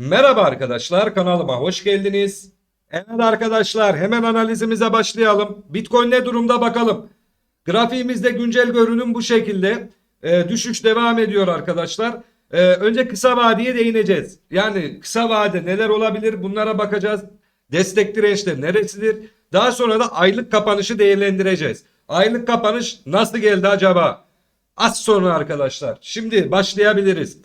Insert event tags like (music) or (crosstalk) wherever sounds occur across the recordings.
Merhaba arkadaşlar, kanalıma hoş geldiniz. Evet arkadaşlar, hemen analizimize başlayalım. Bitcoin ne durumda bakalım. Grafiğimizde güncel görünüm bu şekilde. Ee, düşüş devam ediyor arkadaşlar. Ee, önce kısa vadeye değineceğiz. Yani kısa vade neler olabilir bunlara bakacağız. Destek dirençler neresidir? Daha sonra da aylık kapanışı değerlendireceğiz. Aylık kapanış nasıl geldi acaba? Az sonra arkadaşlar. Şimdi başlayabiliriz.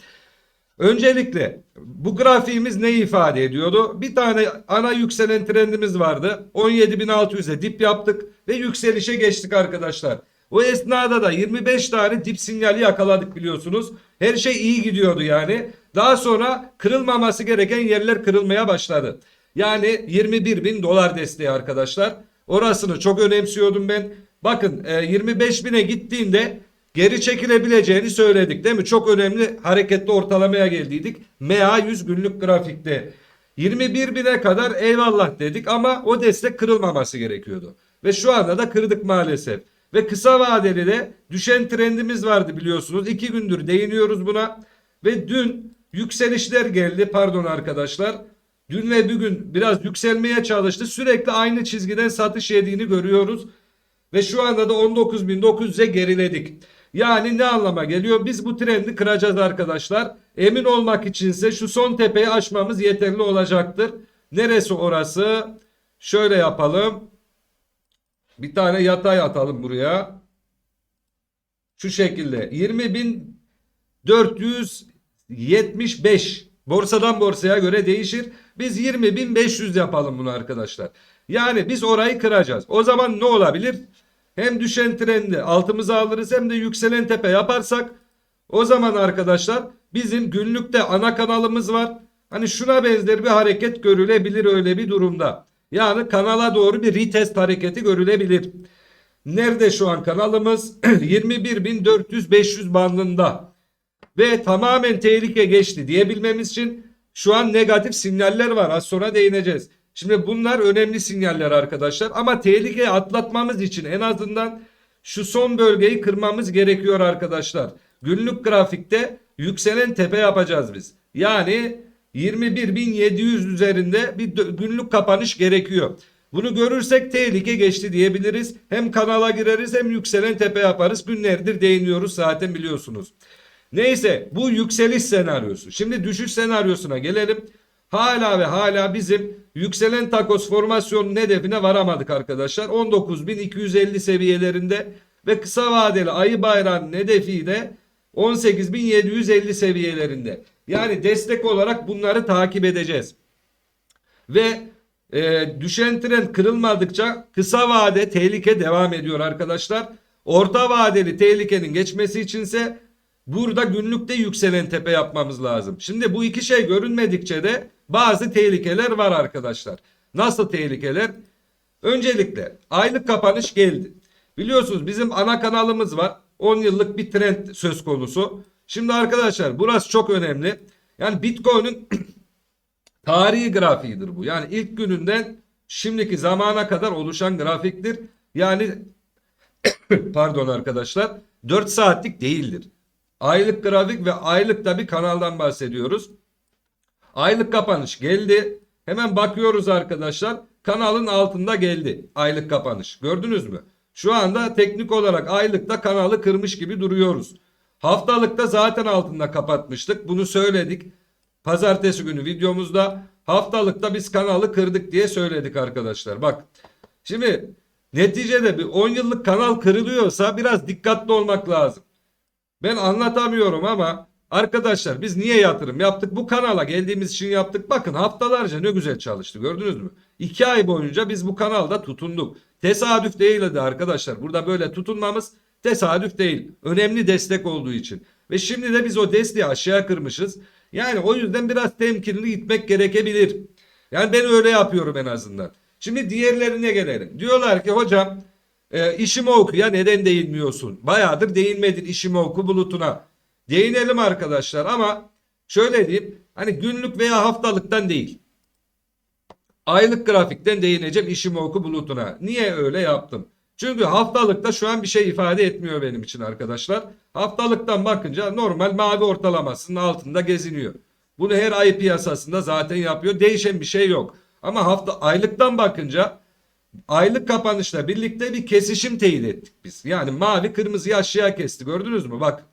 Öncelikle bu grafiğimiz ne ifade ediyordu? Bir tane ana yükselen trendimiz vardı. 17.600'e dip yaptık ve yükselişe geçtik arkadaşlar. O esnada da 25 tane dip sinyali yakaladık biliyorsunuz. Her şey iyi gidiyordu yani. Daha sonra kırılmaması gereken yerler kırılmaya başladı. Yani 21 bin dolar desteği arkadaşlar. Orasını çok önemsiyordum ben. Bakın e, 25 bine gittiğinde geri çekilebileceğini söyledik değil mi? Çok önemli hareketli ortalamaya geldiydik. MA 100 günlük grafikte. 21 bine kadar eyvallah dedik ama o destek kırılmaması gerekiyordu. Ve şu anda da kırdık maalesef. Ve kısa vadeli de düşen trendimiz vardı biliyorsunuz. İki gündür değiniyoruz buna. Ve dün yükselişler geldi pardon arkadaşlar. Dün ve bugün biraz yükselmeye çalıştı. Sürekli aynı çizgiden satış yediğini görüyoruz. Ve şu anda da 19.900'e geriledik. Yani ne anlama geliyor? Biz bu trendi kıracağız arkadaşlar. Emin olmak içinse şu son tepeyi aşmamız yeterli olacaktır. Neresi orası? Şöyle yapalım. Bir tane yatay atalım buraya. Şu şekilde 20.475 borsadan borsaya göre değişir. Biz 20.500 yapalım bunu arkadaşlar. Yani biz orayı kıracağız. O zaman ne olabilir? Hem düşen trendi altımıza alırız hem de yükselen tepe yaparsak o zaman arkadaşlar bizim günlükte ana kanalımız var. Hani şuna benzer bir hareket görülebilir öyle bir durumda. Yani kanala doğru bir retest hareketi görülebilir. Nerede şu an kanalımız? (clears throat) 21.400-500 bandında. Ve tamamen tehlike geçti diyebilmemiz için şu an negatif sinyaller var. Az sonra değineceğiz. Şimdi bunlar önemli sinyaller arkadaşlar. Ama tehlikeyi atlatmamız için en azından şu son bölgeyi kırmamız gerekiyor arkadaşlar. Günlük grafikte yükselen tepe yapacağız biz. Yani 21.700 üzerinde bir günlük kapanış gerekiyor. Bunu görürsek tehlike geçti diyebiliriz. Hem kanala gireriz hem yükselen tepe yaparız. Günlerdir değiniyoruz zaten biliyorsunuz. Neyse bu yükseliş senaryosu. Şimdi düşüş senaryosuna gelelim. Hala ve hala bizim yükselen takos formasyonun hedefine varamadık arkadaşlar. 19.250 seviyelerinde ve kısa vadeli ayı bayrağının hedefi de 18.750 seviyelerinde. Yani destek olarak bunları takip edeceğiz. Ve e, düşen trend kırılmadıkça kısa vade tehlike devam ediyor arkadaşlar. Orta vadeli tehlikenin geçmesi içinse burada günlükte yükselen tepe yapmamız lazım. Şimdi bu iki şey görünmedikçe de bazı tehlikeler var arkadaşlar. Nasıl tehlikeler? Öncelikle aylık kapanış geldi. Biliyorsunuz bizim ana kanalımız var. 10 yıllık bir trend söz konusu. Şimdi arkadaşlar burası çok önemli. Yani Bitcoin'in (clears throat) tarihi grafiğidir bu. Yani ilk gününden şimdiki zamana kadar oluşan grafiktir. Yani (clears throat) pardon arkadaşlar 4 saatlik değildir. Aylık grafik ve aylık bir kanaldan bahsediyoruz. Aylık kapanış geldi. Hemen bakıyoruz arkadaşlar. Kanalın altında geldi aylık kapanış. Gördünüz mü? Şu anda teknik olarak aylıkta kanalı kırmış gibi duruyoruz. Haftalıkta zaten altında kapatmıştık. Bunu söyledik. Pazartesi günü videomuzda haftalıkta biz kanalı kırdık diye söyledik arkadaşlar. Bak şimdi neticede bir 10 yıllık kanal kırılıyorsa biraz dikkatli olmak lazım. Ben anlatamıyorum ama arkadaşlar biz niye yatırım yaptık? Bu kanala geldiğimiz için yaptık. Bakın haftalarca ne güzel çalıştı gördünüz mü? 2 ay boyunca biz bu kanalda tutunduk. Tesadüf değildi arkadaşlar. Burada böyle tutunmamız tesadüf değil. Önemli destek olduğu için. Ve şimdi de biz o desteği aşağı kırmışız. Yani o yüzden biraz temkinli gitmek gerekebilir. Yani ben öyle yapıyorum en azından. Şimdi diğerlerine gelelim. Diyorlar ki hocam e, işimi okuya neden değinmiyorsun? Bayağıdır değinmedin işimi oku bulutuna. Değinelim arkadaşlar ama şöyle diyeyim hani günlük veya haftalıktan değil. Aylık grafikten değineceğim işimi oku bulutuna. Niye öyle yaptım? Çünkü haftalıkta şu an bir şey ifade etmiyor benim için arkadaşlar. Haftalıktan bakınca normal mavi ortalamasının altında geziniyor. Bunu her ay piyasasında zaten yapıyor. Değişen bir şey yok. Ama hafta aylıktan bakınca aylık kapanışla birlikte bir kesişim teyit ettik biz. Yani mavi kırmızıyı aşağıya kesti. Gördünüz mü? Bak.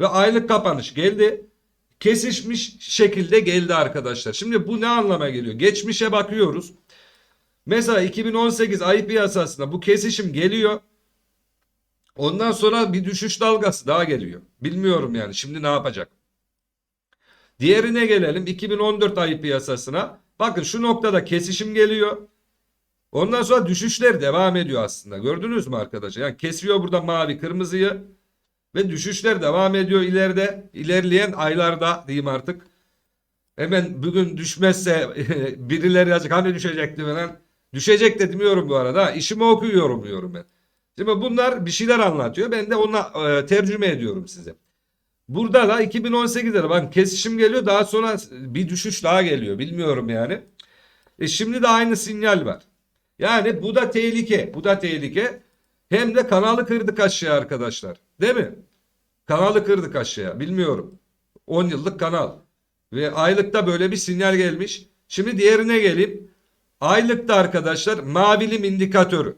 Ve aylık kapanış geldi. Kesişmiş şekilde geldi arkadaşlar. Şimdi bu ne anlama geliyor? Geçmişe bakıyoruz. Mesela 2018 ay piyasasında bu kesişim geliyor. Ondan sonra bir düşüş dalgası daha geliyor. Bilmiyorum yani şimdi ne yapacak. Diğerine gelelim 2014 ayı piyasasına. Bakın şu noktada kesişim geliyor. Ondan sonra düşüşler devam ediyor aslında. Gördünüz mü arkadaşlar? Yani kesiyor burada mavi kırmızıyı ve düşüşler devam ediyor ileride. İlerleyen aylarda diyeyim artık. Hemen bugün düşmezse (laughs) birileri yazacak hani düşecekti falan. Düşecek de demiyorum bu arada. İşimi okuyorum diyorum ben. Şimdi bunlar bir şeyler anlatıyor. Ben de ona e, tercüme ediyorum size. Burada da 2018'de de bakın kesişim geliyor. Daha sonra bir düşüş daha geliyor. Bilmiyorum yani. E şimdi de aynı sinyal var. Yani bu da tehlike. Bu da tehlike. Hem de kanalı kırdık aşağı arkadaşlar. Değil mi? Kanalı kırdık aşağıya. Bilmiyorum. 10 yıllık kanal. Ve aylıkta böyle bir sinyal gelmiş. Şimdi diğerine geleyim. Aylıkta arkadaşlar mavilim indikatörü.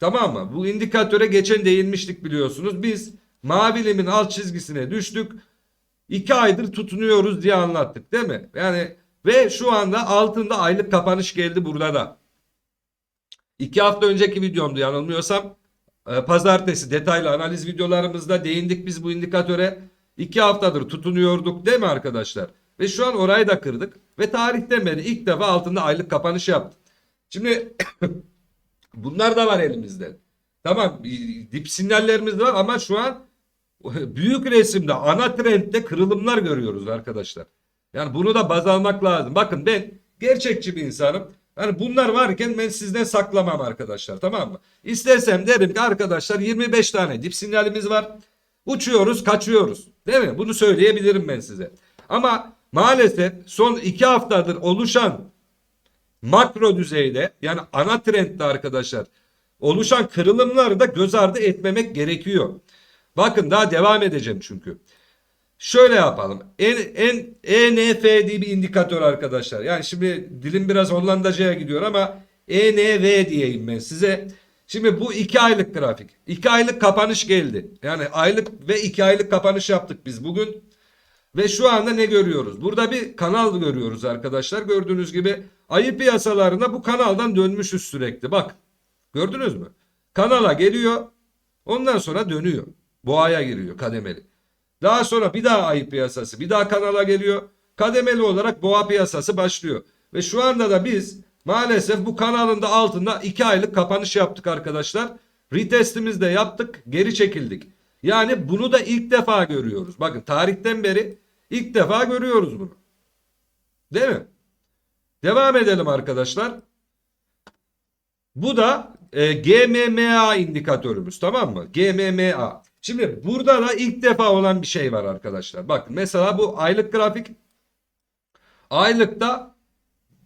Tamam mı? Bu indikatöre geçen değinmiştik biliyorsunuz. Biz mavilimin alt çizgisine düştük. İki aydır tutunuyoruz diye anlattık değil mi? Yani ve şu anda altında aylık kapanış geldi burada da. İki hafta önceki videomdu yanılmıyorsam. E, Pazartesi detaylı analiz videolarımızda değindik biz bu indikatöre. İki haftadır tutunuyorduk değil mi arkadaşlar? Ve şu an orayı da kırdık. Ve tarihten beri ilk defa altında aylık kapanış yaptık. Şimdi (clears throat) bunlar da var elimizde. Tamam dip sinyallerimiz var ama şu an (laughs) büyük resimde ana trendde kırılımlar görüyoruz arkadaşlar. Yani bunu da baz almak lazım. Bakın ben gerçekçi bir insanım. Yani bunlar varken ben sizden saklamam arkadaşlar tamam mı? İstersem derim ki arkadaşlar 25 tane dip sinyalimiz var. Uçuyoruz kaçıyoruz. Değil mi? Bunu söyleyebilirim ben size. Ama maalesef son iki haftadır oluşan makro düzeyde yani ana trendde arkadaşlar oluşan kırılımları da göz ardı etmemek gerekiyor. Bakın daha devam edeceğim çünkü. Şöyle yapalım. En, en ENF diye bir indikatör arkadaşlar. Yani şimdi dilim biraz Hollandaca'ya gidiyor ama ENV diyeyim ben size. Şimdi bu iki aylık grafik. İki aylık kapanış geldi. Yani aylık ve iki aylık kapanış yaptık biz bugün. Ve şu anda ne görüyoruz? Burada bir kanal görüyoruz arkadaşlar. Gördüğünüz gibi ayı piyasalarına bu kanaldan dönmüşüz sürekli. Bak gördünüz mü? Kanala geliyor. Ondan sonra dönüyor. Boğaya giriyor kademeli. Daha sonra bir daha ayı piyasası bir daha kanala geliyor. Kademeli olarak boğa piyasası başlıyor. Ve şu anda da biz maalesef bu kanalın da altında 2 aylık kapanış yaptık arkadaşlar. Retestimizi de yaptık geri çekildik. Yani bunu da ilk defa görüyoruz. Bakın tarihten beri ilk defa görüyoruz bunu. Değil mi? Devam edelim arkadaşlar. Bu da e, GMMA indikatörümüz tamam mı? GMMA. Şimdi burada da ilk defa olan bir şey var arkadaşlar. Bakın mesela bu aylık grafik. Aylıkta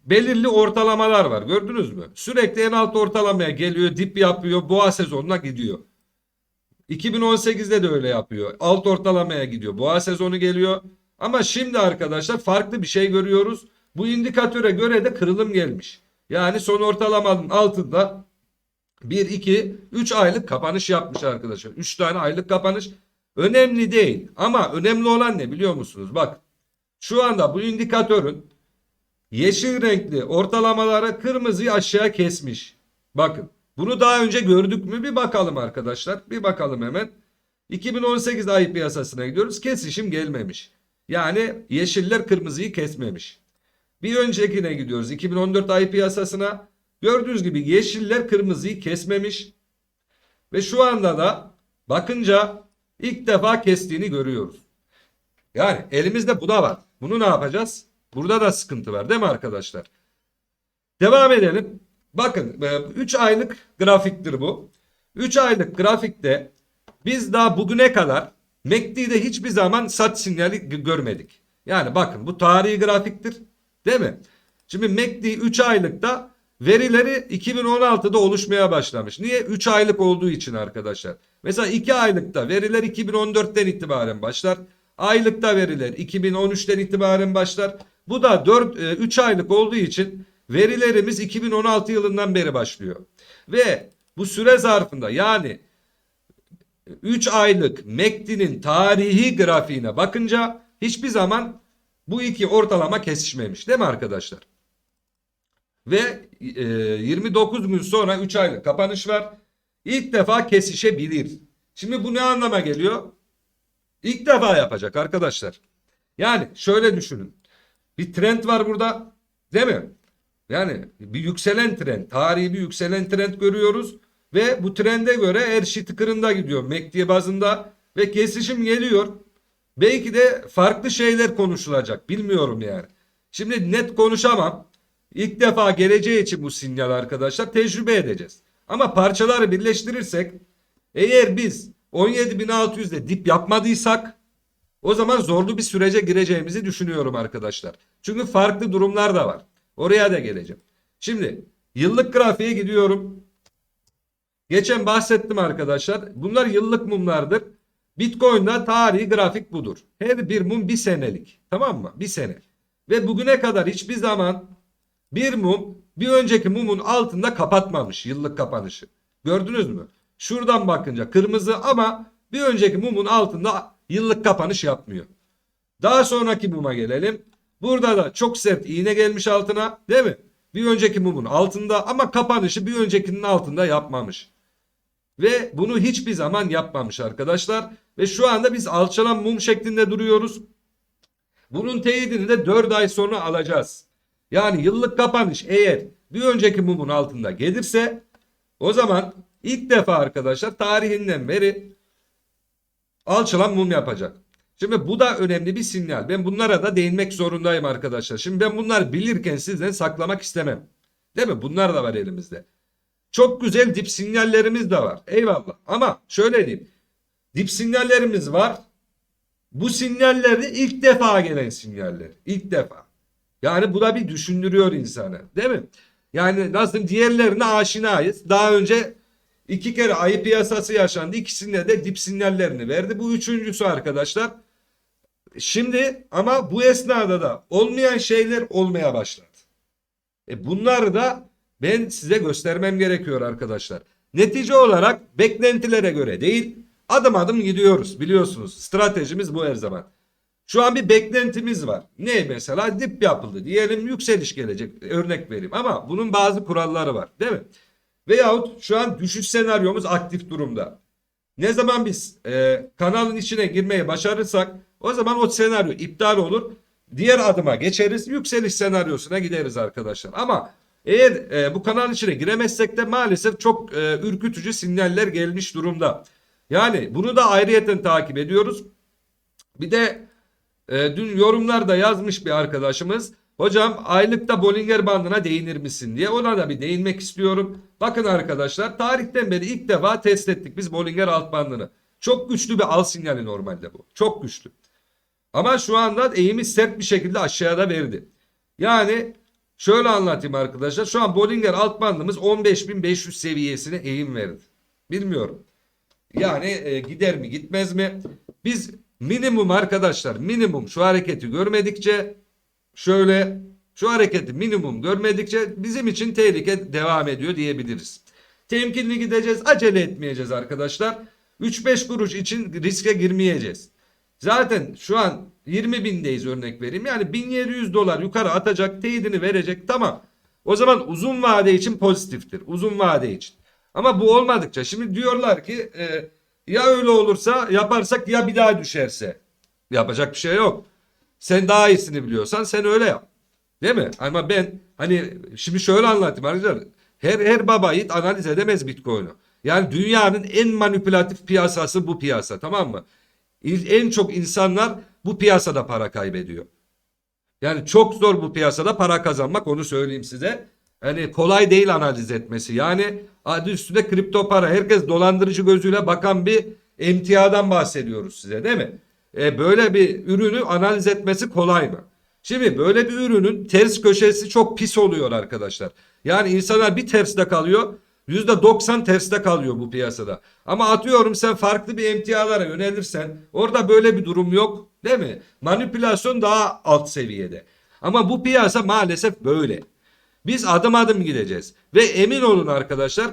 belirli ortalamalar var. Gördünüz mü? Sürekli en alt ortalamaya geliyor, dip yapıyor, boğa sezonuna gidiyor. 2018'de de öyle yapıyor. Alt ortalamaya gidiyor. Boğa sezonu geliyor. Ama şimdi arkadaşlar farklı bir şey görüyoruz. Bu indikatöre göre de kırılım gelmiş. Yani son ortalamanın altında 1, 2, 3 aylık kapanış yapmış arkadaşlar. 3 tane aylık kapanış önemli değil. Ama önemli olan ne biliyor musunuz? Bak şu anda bu indikatörün yeşil renkli ortalamalara kırmızıyı aşağı kesmiş. Bakın bunu daha önce gördük mü bir bakalım arkadaşlar. Bir bakalım hemen. 2018 ay piyasasına gidiyoruz. Kesişim gelmemiş. Yani yeşiller kırmızıyı kesmemiş. Bir öncekine gidiyoruz. 2014 ay piyasasına. Gördüğünüz gibi yeşiller kırmızıyı kesmemiş. Ve şu anda da bakınca ilk defa kestiğini görüyoruz. Yani elimizde bu da var. Bunu ne yapacağız? Burada da sıkıntı var değil mi arkadaşlar? Devam edelim. Bakın 3 aylık grafiktir bu. 3 aylık grafikte biz daha bugüne kadar MACD'de hiçbir zaman sat sinyali görmedik. Yani bakın bu tarihi grafiktir. Değil mi? Şimdi MACD 3 aylıkta verileri 2016'da oluşmaya başlamış. Niye? 3 aylık olduğu için arkadaşlar. Mesela 2 aylıkta veriler 2014'ten itibaren başlar. Aylıkta veriler 2013'ten itibaren başlar. Bu da 4 3 aylık olduğu için verilerimiz 2016 yılından beri başlıyor. Ve bu süre zarfında yani 3 aylık MACD'nin tarihi grafiğine bakınca hiçbir zaman bu iki ortalama kesişmemiş değil mi arkadaşlar? Ve e, 29 gün sonra 3 aylık kapanış var. İlk defa kesişebilir. Şimdi bu ne anlama geliyor? İlk defa yapacak arkadaşlar. Yani şöyle düşünün. Bir trend var burada değil mi? Yani bir yükselen trend, tarihi bir yükselen trend görüyoruz ve bu trende göre her şey tıkırında gidiyor MACD bazında ve kesişim geliyor. Belki de farklı şeyler konuşulacak bilmiyorum yani. Şimdi net konuşamam. İlk defa geleceği için bu sinyal arkadaşlar tecrübe edeceğiz. Ama parçaları birleştirirsek eğer biz 17.600'de dip yapmadıysak o zaman zorlu bir sürece gireceğimizi düşünüyorum arkadaşlar. Çünkü farklı durumlar da var. Oraya da geleceğim. Şimdi yıllık grafiğe gidiyorum. Geçen bahsettim arkadaşlar. Bunlar yıllık mumlardır. Bitcoin'da tarihi grafik budur. Her bir mum bir senelik. Tamam mı? Bir sene. Ve bugüne kadar hiçbir zaman bir mum bir önceki mumun altında kapatmamış yıllık kapanışı. Gördünüz mü? Şuradan bakınca kırmızı ama bir önceki mumun altında yıllık kapanış yapmıyor. Daha sonraki muma gelelim. Burada da çok sert iğne gelmiş altına değil mi? Bir önceki mumun altında ama kapanışı bir öncekinin altında yapmamış. Ve bunu hiçbir zaman yapmamış arkadaşlar. Ve şu anda biz alçalan mum şeklinde duruyoruz. Bunun teyidini de 4 ay sonra alacağız. Yani yıllık kapanış eğer bir önceki mumun altında gelirse o zaman ilk defa arkadaşlar tarihinden beri alçalan mum yapacak. Şimdi bu da önemli bir sinyal. Ben bunlara da değinmek zorundayım arkadaşlar. Şimdi ben bunları bilirken sizden saklamak istemem. Değil mi? Bunlar da var elimizde. Çok güzel dip sinyallerimiz de var. Eyvallah. Ama şöyle diyeyim. Dip sinyallerimiz var. Bu sinyaller de ilk defa gelen sinyaller. İlk defa. Yani bu da bir düşündürüyor insanı. Değil mi? Yani nasıl diğerlerine aşinayız. Daha önce iki kere ayı piyasası yaşandı. İkisinde de dip sinyallerini verdi. Bu üçüncüsü arkadaşlar. Şimdi ama bu esnada da olmayan şeyler olmaya başladı. E bunları da ben size göstermem gerekiyor arkadaşlar. Netice olarak beklentilere göre değil adım adım gidiyoruz biliyorsunuz. Stratejimiz bu her zaman. Şu an bir beklentimiz var. Ne mesela dip yapıldı diyelim yükseliş gelecek örnek vereyim ama bunun bazı kuralları var değil mi? Veyahut şu an düşüş senaryomuz aktif durumda. Ne zaman biz e, kanalın içine girmeyi başarırsak o zaman o senaryo iptal olur. Diğer adıma geçeriz. Yükseliş senaryosuna gideriz arkadaşlar. Ama eğer e, bu kanalın içine giremezsek de maalesef çok e, ürkütücü sinyaller gelmiş durumda. Yani bunu da ayrıyeten takip ediyoruz. Bir de e, dün yorumlarda yazmış bir arkadaşımız. Hocam aylıkta Bollinger bandına değinir misin diye ona da bir değinmek istiyorum. Bakın arkadaşlar tarihten beri ilk defa test ettik biz Bollinger alt bandını. Çok güçlü bir al sinyali normalde bu. Çok güçlü. Ama şu anda eğimi sert bir şekilde aşağıda verdi. Yani şöyle anlatayım arkadaşlar. Şu an Bollinger alt bandımız 15.500 seviyesine eğim verdi. Bilmiyorum. Yani e, gider mi gitmez mi? Biz minimum arkadaşlar minimum şu hareketi görmedikçe şöyle şu hareketi minimum görmedikçe bizim için tehlike devam ediyor diyebiliriz. Temkinli gideceğiz acele etmeyeceğiz arkadaşlar. 3-5 kuruş için riske girmeyeceğiz. Zaten şu an 20 bindeyiz örnek vereyim. Yani 1700 dolar yukarı atacak teyidini verecek tamam. O zaman uzun vade için pozitiftir. Uzun vade için. Ama bu olmadıkça şimdi diyorlar ki e, ya öyle olursa yaparsak ya bir daha düşerse. Yapacak bir şey yok. Sen daha iyisini biliyorsan sen öyle yap. Değil mi? Ama ben hani şimdi şöyle anlatayım arkadaşlar. Her, her baba yiğit analiz edemez Bitcoin'u. Yani dünyanın en manipülatif piyasası bu piyasa tamam mı? En çok insanlar bu piyasada para kaybediyor. Yani çok zor bu piyasada para kazanmak onu söyleyeyim size. Yani kolay değil analiz etmesi. Yani adı üstünde kripto para. Herkes dolandırıcı gözüyle bakan bir emtiadan bahsediyoruz size değil mi? E, böyle bir ürünü analiz etmesi kolay mı? Şimdi böyle bir ürünün ters köşesi çok pis oluyor arkadaşlar. Yani insanlar bir terste kalıyor. %90 terste kalıyor bu piyasada. Ama atıyorum sen farklı bir emtialara yönelirsen orada böyle bir durum yok. Değil mi? Manipülasyon daha alt seviyede. Ama bu piyasa maalesef böyle. Biz adım adım gideceğiz. Ve emin olun arkadaşlar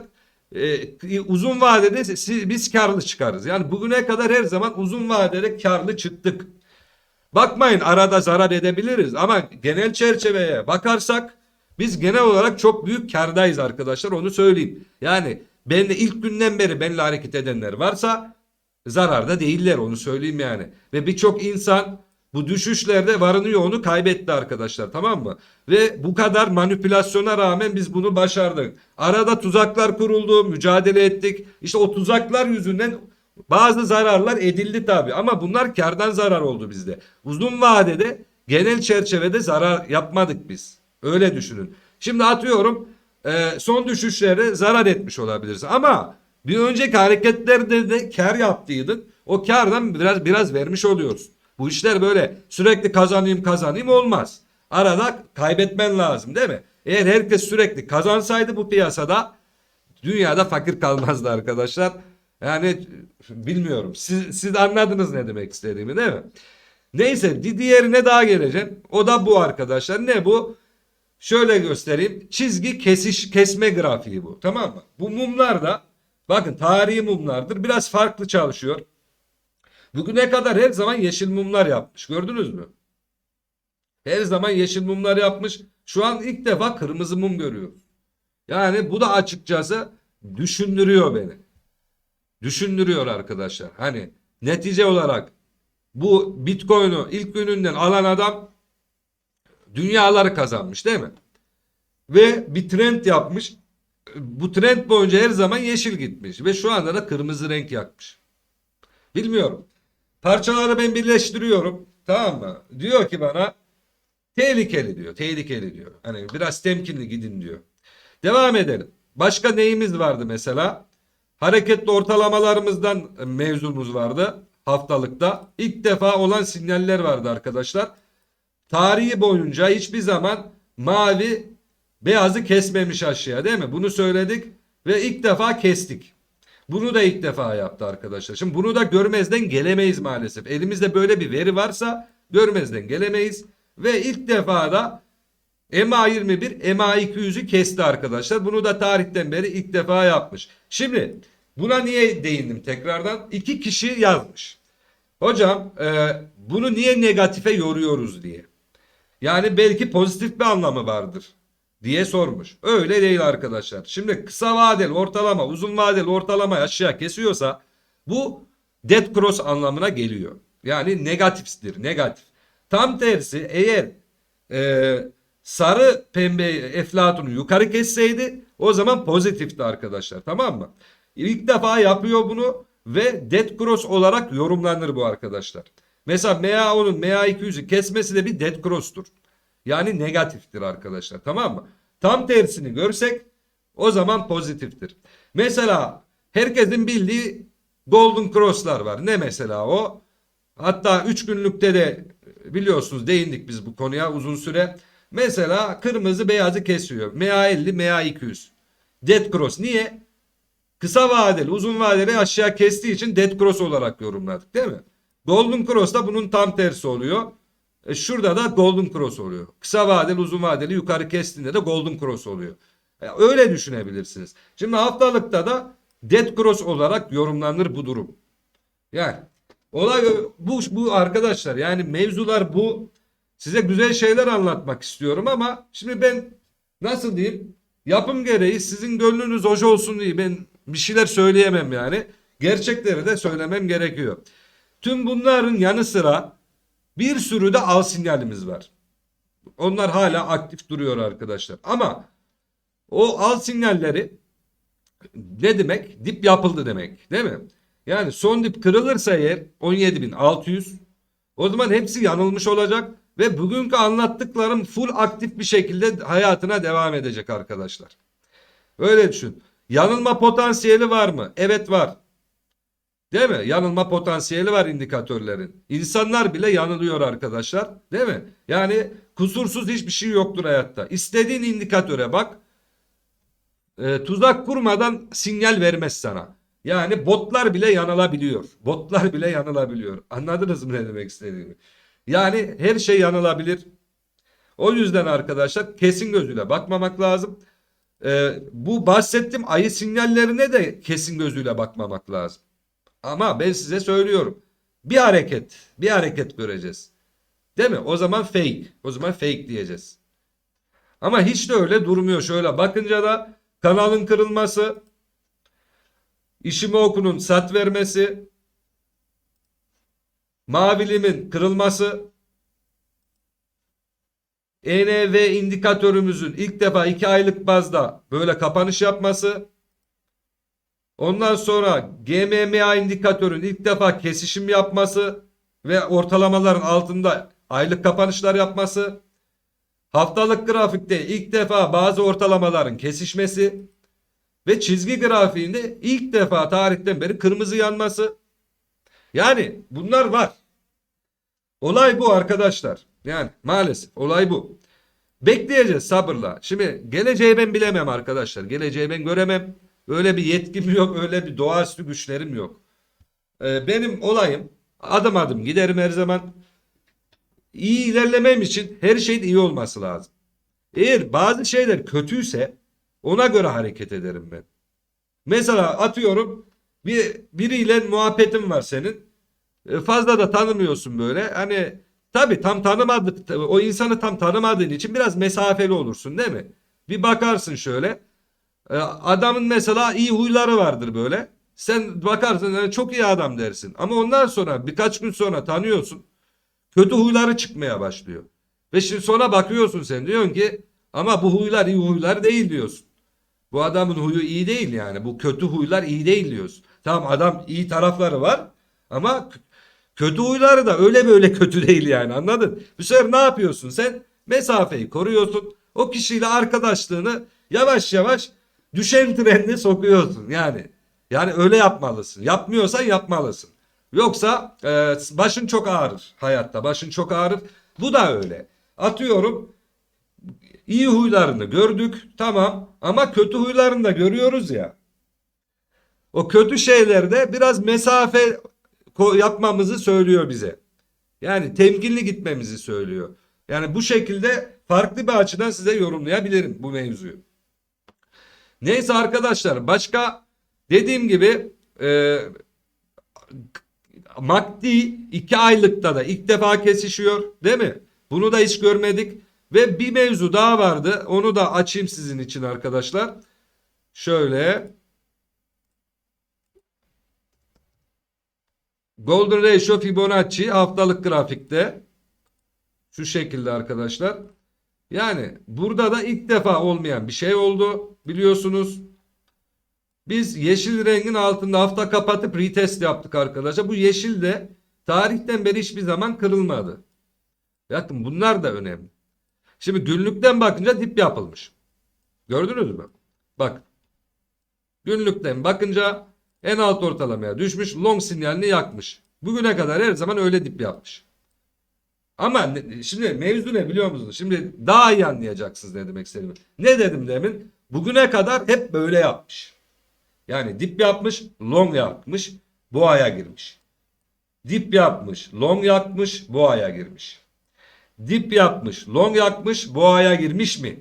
e, uzun vadede siz- biz karlı çıkarız. Yani bugüne kadar her zaman uzun vadede karlı çıktık. Bakmayın arada zarar edebiliriz ama genel çerçeveye bakarsak biz genel olarak çok büyük kardayız arkadaşlar onu söyleyeyim. Yani benle ilk günden beri benle hareket edenler varsa zararda değiller onu söyleyeyim yani. Ve birçok insan bu düşüşlerde varını yoğunu kaybetti arkadaşlar tamam mı? Ve bu kadar manipülasyona rağmen biz bunu başardık. Arada tuzaklar kuruldu, mücadele ettik. İşte o tuzaklar yüzünden bazı zararlar edildi tabii ama bunlar kardan zarar oldu bizde. Uzun vadede genel çerçevede zarar yapmadık biz. Öyle düşünün. Şimdi atıyorum e, son düşüşlere zarar etmiş olabilirsin ama bir önceki hareketlerde de kar yaptıydın. O kardan biraz biraz vermiş oluyoruz. Bu işler böyle sürekli kazanayım kazanayım olmaz. Arada kaybetmen lazım değil mi? Eğer herkes sürekli kazansaydı bu piyasada dünyada fakir kalmazdı arkadaşlar. Yani bilmiyorum. Siz, siz anladınız ne demek istediğimi değil mi? Neyse di- diğerine daha geleceğim. O da bu arkadaşlar. Ne bu? Şöyle göstereyim. Çizgi kesiş kesme grafiği bu. Tamam mı? Bu mumlar da bakın tarihi mumlardır. Biraz farklı çalışıyor. Bugüne kadar her zaman yeşil mumlar yapmış. Gördünüz mü? Her zaman yeşil mumlar yapmış. Şu an ilk defa kırmızı mum görüyoruz. Yani bu da açıkçası düşündürüyor beni. Düşündürüyor arkadaşlar. Hani netice olarak bu Bitcoin'u ilk gününden alan adam dünyaları kazanmış değil mi? Ve bir trend yapmış. Bu trend boyunca her zaman yeşil gitmiş ve şu anda da kırmızı renk yakmış. Bilmiyorum. Parçaları ben birleştiriyorum. Tamam mı? Diyor ki bana tehlikeli diyor. Tehlikeli diyor. Hani biraz temkinli gidin diyor. Devam edelim. Başka neyimiz vardı mesela? Hareketli ortalamalarımızdan mevzumuz vardı haftalıkta. İlk defa olan sinyaller vardı arkadaşlar. Tarihi boyunca hiçbir zaman mavi beyazı kesmemiş aşağıya değil mi? Bunu söyledik ve ilk defa kestik. Bunu da ilk defa yaptı arkadaşlar. Şimdi bunu da görmezden gelemeyiz maalesef. Elimizde böyle bir veri varsa görmezden gelemeyiz. Ve ilk defa da MA21 MA200'ü kesti arkadaşlar. Bunu da tarihten beri ilk defa yapmış. Şimdi buna niye değindim tekrardan? İki kişi yazmış. Hocam e, bunu niye negatife yoruyoruz diye. Yani belki pozitif bir anlamı vardır diye sormuş. Öyle değil arkadaşlar. Şimdi kısa vadeli ortalama, uzun vadeli ortalama aşağı kesiyorsa bu dead cross anlamına geliyor. Yani negatiftir, negatif. Tam tersi eğer e, sarı pembe eflatunu yukarı kesseydi o zaman pozitifti arkadaşlar tamam mı? İlk defa yapıyor bunu ve dead cross olarak yorumlanır bu arkadaşlar. Mesela MA10'un MA200'ü kesmesi de bir dead cross'tur. Yani negatiftir arkadaşlar tamam mı? Tam tersini görsek o zaman pozitiftir. Mesela herkesin bildiği golden cross'lar var. Ne mesela o? Hatta 3 günlükte de biliyorsunuz değindik biz bu konuya uzun süre. Mesela kırmızı beyazı kesiyor. MA50, MA200. Dead cross. Niye? Kısa vadeli, uzun vadeli aşağı kestiği için dead cross olarak yorumladık değil mi? Golden cross da bunun tam tersi oluyor. E şurada da golden cross oluyor. Kısa vadeli, uzun vadeli yukarı kestiğinde de golden cross oluyor. E öyle düşünebilirsiniz. Şimdi haftalıkta da dead cross olarak yorumlanır bu durum. Yani olay bu bu arkadaşlar yani mevzular bu. Size güzel şeyler anlatmak istiyorum ama şimdi ben nasıl diyeyim? Yapım gereği sizin gönlünüz hoş olsun diye ben bir şeyler söyleyemem yani. Gerçekleri de söylemem gerekiyor. Tüm bunların yanı sıra bir sürü de al sinyalimiz var. Onlar hala aktif duruyor arkadaşlar. Ama o al sinyalleri ne demek? Dip yapıldı demek. Değil mi? Yani son dip kırılırsa eğer 17.600 o zaman hepsi yanılmış olacak ve bugünkü anlattıklarım full aktif bir şekilde hayatına devam edecek arkadaşlar. Öyle düşün. Yanılma potansiyeli var mı? Evet var. Değil mi? Yanılma potansiyeli var indikatörlerin. İnsanlar bile yanılıyor arkadaşlar. Değil mi? Yani kusursuz hiçbir şey yoktur hayatta. İstediğin indikatöre bak. E, tuzak kurmadan sinyal vermez sana. Yani botlar bile yanılabiliyor. Botlar bile yanılabiliyor. Anladınız mı ne demek istediğimi? Yani her şey yanılabilir. O yüzden arkadaşlar kesin gözüyle bakmamak lazım. Ee, bu bahsettiğim ayı sinyallerine de kesin gözüyle bakmamak lazım. Ama ben size söylüyorum. Bir hareket, bir hareket göreceğiz. Değil mi? O zaman fake. O zaman fake diyeceğiz. Ama hiç de öyle durmuyor. Şöyle bakınca da kanalın kırılması, Ishimoku'nun sat vermesi, Mavilimin kırılması, ENV indikatörümüzün ilk defa 2 aylık bazda böyle kapanış yapması, ondan sonra GMMA indikatörün ilk defa kesişim yapması ve ortalamaların altında aylık kapanışlar yapması, haftalık grafikte ilk defa bazı ortalamaların kesişmesi ve çizgi grafiğinde ilk defa tarihten beri kırmızı yanması. Yani bunlar var. Olay bu arkadaşlar. Yani maalesef olay bu. Bekleyeceğiz sabırla. Şimdi geleceği ben bilemem arkadaşlar. Geleceği ben göremem. Öyle bir yetkim yok. Öyle bir doğaüstü güçlerim yok. Ee, benim olayım adım adım giderim her zaman. İyi ilerlemem için her şeyin iyi olması lazım. Eğer bazı şeyler kötüyse ona göre hareket ederim ben. Mesela atıyorum bir biriyle muhabbetin var senin. E, Fazla da tanımıyorsun böyle. Hani tabii tam tanımadık o insanı tam tanımadığın için biraz mesafeli olursun değil mi? Bir bakarsın şöyle. E, Adamın mesela iyi huyları vardır böyle. Sen bakarsın "Yani çok iyi adam dersin. Ama ondan sonra birkaç gün sonra tanıyorsun. Kötü huyları çıkmaya başlıyor. Ve şimdi sonra bakıyorsun sen diyorsun ki ama bu huylar iyi huylar değil diyorsun. Bu adamın huyu iyi değil yani. Bu kötü huylar iyi değil diyorsun. Tamam adam iyi tarafları var ama kötü huyları da öyle böyle kötü (laughs) değil yani anladın? Bu sefer ne yapıyorsun sen? Mesafeyi koruyorsun. O kişiyle arkadaşlığını yavaş yavaş düşen trende sokuyorsun yani. Yani öyle yapmalısın. Yapmıyorsan yapmalısın. Yoksa e, başın çok ağrır hayatta. Başın çok ağrır. Bu da öyle. Atıyorum iyi huylarını gördük tamam ama kötü huylarını da görüyoruz ya. O kötü şeylerde biraz mesafe yapmamızı söylüyor bize. Yani temkinli gitmemizi söylüyor. Yani bu şekilde farklı bir açıdan size yorumlayabilirim bu mevzuyu. Neyse arkadaşlar başka dediğim gibi e, MACD 2 aylıkta da ilk defa kesişiyor değil mi? Bunu da hiç görmedik. Ve bir mevzu daha vardı. Onu da açayım sizin için arkadaşlar. Şöyle. Golden Ratio Fibonacci haftalık grafikte. Şu şekilde arkadaşlar. Yani burada da ilk defa olmayan bir şey oldu biliyorsunuz. Biz yeşil rengin altında hafta kapatıp retest yaptık arkadaşlar. Bu yeşil de tarihten beri hiçbir zaman kırılmadı. Bakın bunlar da önemli. Şimdi günlükten bakınca dip yapılmış. Gördünüz mü? Bak. Günlükten bakınca en alt ortalamaya düşmüş. Long sinyalini yakmış. Bugüne kadar her zaman öyle dip yapmış. Ama şimdi mevzu ne biliyor musunuz? Şimdi daha iyi anlayacaksınız ne demek istediğimi. Ne dedim demin? Bugüne kadar hep böyle yapmış. Yani dip yapmış, long yapmış, boğaya girmiş. Dip yapmış, long yapmış, boğaya girmiş. Dip yapmış, long yapmış, boğaya girmiş mi?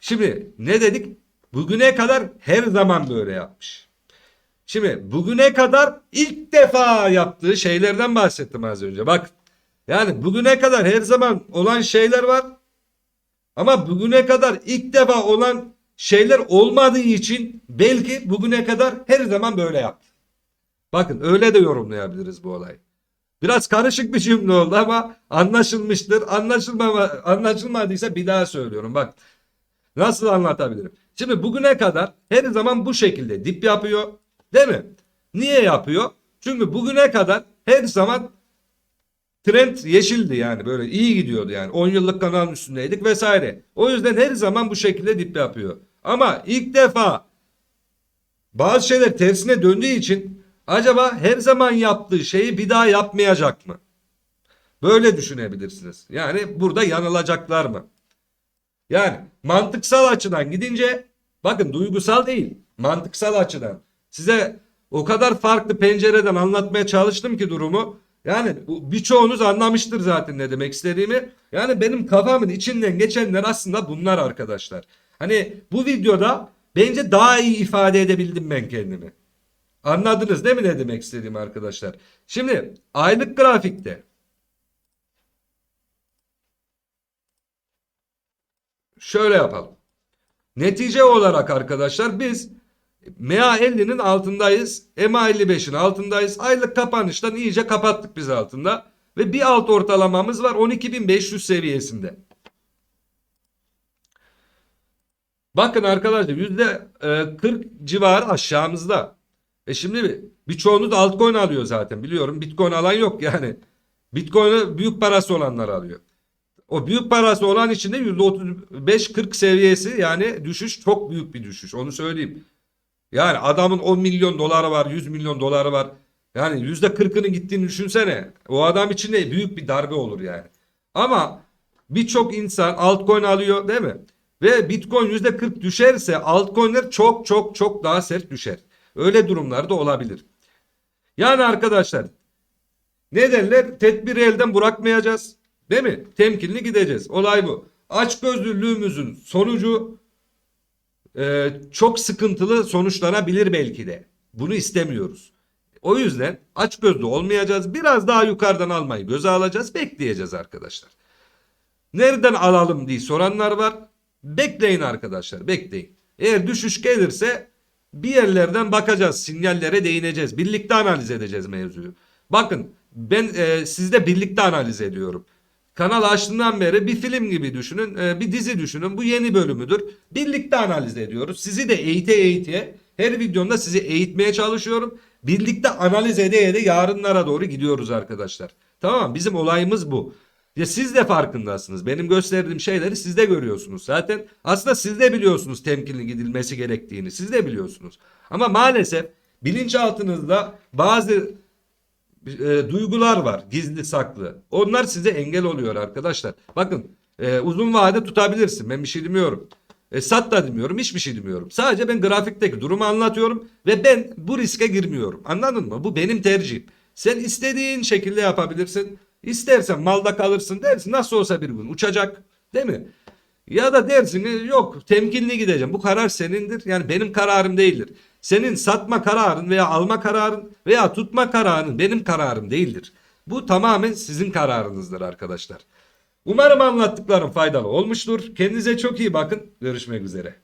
Şimdi ne dedik? Bugüne kadar her zaman böyle yapmış. Şimdi bugüne kadar ilk defa yaptığı şeylerden bahsettim az önce. Bak yani bugüne kadar her zaman olan şeyler var. Ama bugüne kadar ilk defa olan şeyler olmadığı için belki bugüne kadar her zaman böyle yaptı. Bakın öyle de yorumlayabiliriz bu olayı. Biraz karışık bir cümle oldu ama anlaşılmıştır. Anlaşılmama, anlaşılmadıysa bir daha söylüyorum. Bak nasıl anlatabilirim? Şimdi bugüne kadar her zaman bu şekilde dip yapıyor. Değil mi? Niye yapıyor? Çünkü bugüne kadar her zaman trend yeşildi yani böyle iyi gidiyordu yani 10 yıllık kanalın üstündeydik vesaire. O yüzden her zaman bu şekilde dip yapıyor. Ama ilk defa bazı şeyler tersine döndüğü için acaba her zaman yaptığı şeyi bir daha yapmayacak mı? Böyle düşünebilirsiniz. Yani burada yanılacaklar mı? Yani mantıksal açıdan gidince bakın duygusal değil mantıksal açıdan size o kadar farklı pencereden anlatmaya çalıştım ki durumu. Yani bu birçoğunuz anlamıştır zaten ne demek istediğimi. Yani benim kafamın içinden geçenler aslında bunlar arkadaşlar. Hani bu videoda bence daha iyi ifade edebildim ben kendimi. Anladınız değil mi ne demek istediğimi arkadaşlar? Şimdi aylık grafikte şöyle yapalım. Netice olarak arkadaşlar biz MA50'nin altındayız. MA55'in altındayız. Aylık kapanıştan iyice kapattık biz altında. Ve bir alt ortalamamız var 12.500 seviyesinde. Bakın arkadaşlar yüzde e, 40 civarı aşağımızda. E şimdi birçoğunuz altcoin alıyor zaten biliyorum. Bitcoin alan yok yani. Bitcoin'i büyük parası olanlar alıyor. O büyük parası olan için de %35-40 seviyesi yani düşüş çok büyük bir düşüş. Onu söyleyeyim. Yani adamın 10 milyon doları var, 100 milyon doları var. Yani %40'ının gittiğini düşünsene. O adam için de büyük bir darbe olur yani. Ama birçok insan altcoin alıyor değil mi? Ve Bitcoin %40 düşerse altcoin'ler çok çok çok daha sert düşer. Öyle durumlar da olabilir. Yani arkadaşlar ne derler? Tedbiri elden bırakmayacağız. Değil mi? Temkinli gideceğiz. Olay bu. Açgözlülüğümüzün sonucu e, çok sıkıntılı sonuçlanabilir belki de. Bunu istemiyoruz. O yüzden açgözlü olmayacağız. Biraz daha yukarıdan almayı göze alacağız. Bekleyeceğiz arkadaşlar. Nereden alalım diye soranlar var. Bekleyin arkadaşlar bekleyin. Eğer düşüş gelirse bir yerlerden bakacağız. Sinyallere değineceğiz. Birlikte analiz edeceğiz mevzuyu. Bakın ben e, sizde birlikte analiz ediyorum. Kanal açtığından beri bir film gibi düşünün, e, bir dizi düşünün. Bu yeni bölümüdür. Birlikte analiz ediyoruz. Sizi de eğite eğite her videomda sizi eğitmeye çalışıyorum. Birlikte analiz ede ede yarınlara doğru gidiyoruz arkadaşlar. Tamam bizim olayımız bu. Ya siz de farkındasınız. Benim gösterdiğim şeyleri siz de görüyorsunuz. Zaten aslında siz de biliyorsunuz temkinli gidilmesi gerektiğini. Siz de biliyorsunuz. Ama maalesef bilinçaltınızda bazı e, duygular var gizli saklı. Onlar size engel oluyor arkadaşlar. Bakın e, uzun vade tutabilirsin. Ben bir şey demiyorum. E, sat da demiyorum. Hiçbir şey demiyorum. Sadece ben grafikteki durumu anlatıyorum ve ben bu riske girmiyorum. Anladın mı? Bu benim tercihim. Sen istediğin şekilde yapabilirsin. İstersen malda kalırsın dersin. Nasıl olsa bir gün uçacak. Değil mi? Ya da dersin yok temkinli gideceğim. Bu karar senindir. Yani benim kararım değildir. Senin satma kararın veya alma kararın veya tutma kararın benim kararım değildir. Bu tamamen sizin kararınızdır arkadaşlar. Umarım anlattıklarım faydalı olmuştur. Kendinize çok iyi bakın. Görüşmek üzere.